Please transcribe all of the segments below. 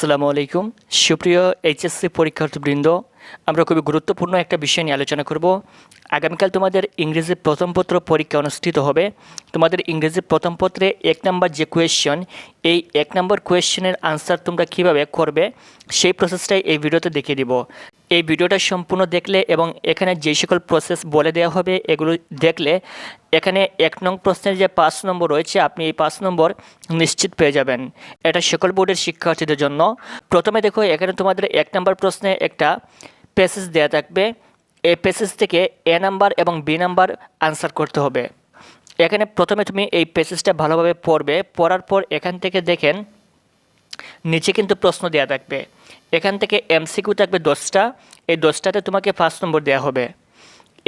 আসসালামু আলাইকুম। সুপ্রিয় এইচএসসি পরীক্ষার্থীবৃন্দ, আমরা খুবই গুরুত্বপূর্ণ একটা বিষয় নিয়ে আলোচনা করব। আগামীকাল তোমাদের ইংরেজি প্রথম পত্র পরীক্ষা অনুষ্ঠিত হবে। তোমাদের ইংরেজি প্রথম পত্রে এক নম্বর যে কোয়েশ্চন এই এক নম্বর কোয়েশ্চনের আনসার তোমরা কীভাবে করবে, সেই প্রসেসটাই এই ভিডিওতে দেখিয়ে দিব। এই ভিডিওটা সম্পূর্ণ দেখলে এবং এখানে যে সকল প্রসেস বলে দেওয়া হবে, এগুলো দেখলে এখানে এক নং প্রশ্নের যে পাঁচ নম্বর রয়েছে, আপনি এই পাঁচ নম্বর নিশ্চিত পেয়ে যাবেন। এটা সকল বোর্ডের শিক্ষার্থীদের জন্য। প্রথমে দেখো, এখানে তোমাদের এক নম্বর প্রশ্নে একটা প্যাসেজ দেওয়া থাকবে। এই প্যাসেজ থেকে এ নাম্বার এবং বি নাম্বার আনসার করতে হবে। এখানে প্রথমে তুমি এই প্যাসেজটা ভালোভাবে পড়বে। পড়ার পর এখান থেকে দেখেন নিচে কিন্তু প্রশ্ন দেওয়া থাকবে। এখান থেকে এমসিকিউ থাকবে দশটা। এই দশটাতে তোমাকে পাঁচ নম্বর দেওয়া হবে।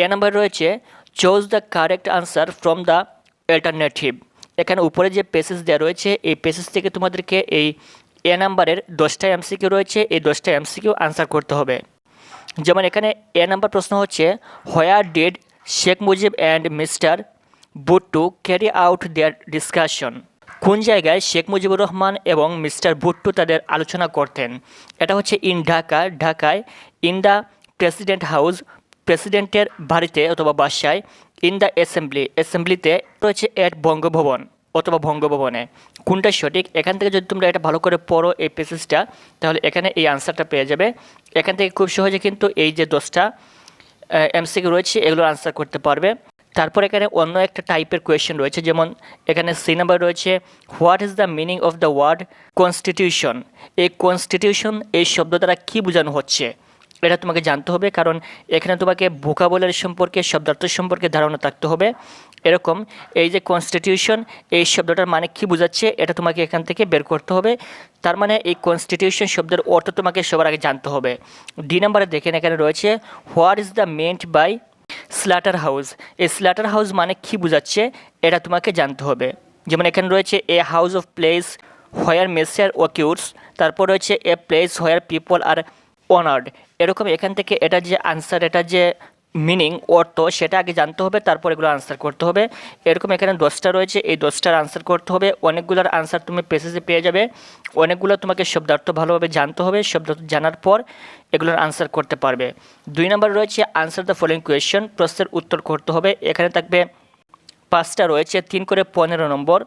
এ নাম্বার রয়েছে choose the correct answer from the alternative এখানে উপরে যে পেসেজ দেওয়া রয়েছে, এই পেসেজ থেকে তোমাদেরকে এই এ নাম্বারের দশটা এমসিকিউ রয়েছে, এই দশটা এমসিকিউ আনসার করতে হবে। যেমন এখানে এ নাম্বার প্রশ্ন হচ্ছে where did Sheikh Mujib and mister Bhutto carry out their discussion কোন জায়গায় শেখ মুজিবুর রহমান এবং মিস্টার ভুট্টু তাদের আলোচনা করতেন? এটা হচ্ছে ইন ঢাকা, ঢাকায় ইন দ্য প্রেসিডেন্ট হাউস, প্রেসিডেন্টের বাড়িতে অথবা বাসায়, ইন দ্য অ্যাসেম্বলি, অ্যাসেম্বলিতে রয়েছে এট বঙ্গভবন অথবা বঙ্গভবনে। কোনটা সঠিক? এখান থেকে যদি তোমরা এটা ভালো করে পড়ো এই পেসেজটা তাহলে এখানে এই আনসারটা পেয়ে যাবে। এখান থেকে খুব সহজে কিন্তু এই যে দশটা এমসিকিউ রয়েছে এগুলোর আনসার করতে পারবে। তারপর এখানে অন্য একটা টাইপের কোয়েশ্চেন রয়েছে, যেমন এখানে সি নাম্বার রয়েছে what is the meaning of the word constitution এই কনস্টিটিউশন এই শব্দ দ্বারা কী বোঝানো হচ্ছে? এটা তোমাকে জানতে হবে, কারণ এখানে তোমাকে ভোকাবলের সম্পর্কে, শব্দার্থ সম্পর্কে ধারণা থাকতে হবে। এরকম, এই যে কনস্টিটিউশন এই শব্দটার মানে কী বোঝাচ্ছে, এটা তোমাকে এখান থেকে বের করতে হবে। তার মানে এই কনস্টিটিউশন শব্দের অর্থ তোমাকে সবার আগে জানতে হবে। ডি নাম্বারে দেখেন, এখানে রয়েছে what is the meant by slaughter house এই স্ল্যাটার হাউস মানে কী বোঝাচ্ছে? এটা তোমাকে জানতে হবে। যেমন এখানে রয়েছে a house of place where massacre occurs তারপর রয়েছে a place where people are honoured এরকম এখান থেকে এটা যে আনসার এটা যে মিনিং অর্থ সেটা আগে জানতে হবে, তারপর এগুলো আনসার করতে হবে। এরকম এখানে দশটা রয়েছে, এই দশটার আনসার করতে হবে। অনেকগুলোর আনসার তুমি পেসেজে পেয়ে যাবে। অনেকগুলো তোমাকে শব্দার্থ ভালোভাবে জানতে হবে, শব্দার্থ জানার পর এগুলোর আনসার করতে পারবে। দুই নম্বর রয়েছে আনসার দ্য ফলোয়িং কোয়েশ্চেন প্রশ্নের উত্তর করতে হবে। এখানে থাকবে পাঁচটা রয়েছে, তিন করে পনেরো নম্বর।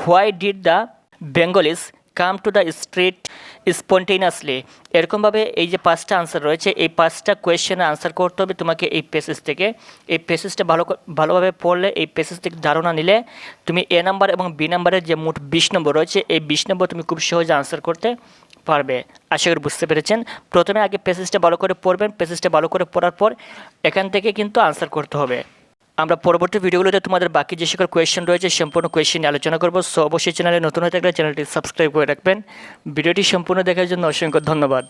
Why did the Bengalis come to the street spontaneously এরকমভাবে এই যে পাঁচটা আনসার রয়েছে, এই পাঁচটা কোয়েশ্চেনের আনসার করতে হবে তোমাকে এই পেসেজ থেকে। এই পেসেজটা ভালো ভালোভাবে পড়লে এই পেসেজ থেকে ধারণা নিলে তুমি এ নাম্বার এবং বি নাম্বারের যে মোট বিশ নম্বর রয়েছে, এই বিশ নম্বর তুমি খুব সহজে আনসার করতে পারবে। আশা করি বুঝতে পেরেছেন। প্রথমে আগে পেসেজটা ভালো করে পড়বেন। পেসেজটা ভালো করে পড়ার পর এখান থেকে কিন্তু আনসার করতে হবে। আমরা পরবর্তী ভিডিওগুলোতে তোমাদের বাকি যে সকল কোয়েশ্চেন রয়েছে সম্পূর্ণ কোয়েশ্চেন আলোচনা করব। সো অবশ্যই চ্যানেলে নতুন হয়ে থাকলে চ্যানেলটি সাবস্ক্রাইব করে রাখবেন। ভিডিওটি সম্পূর্ণ দেখার জন্য অসংখ্য ধন্যবাদ।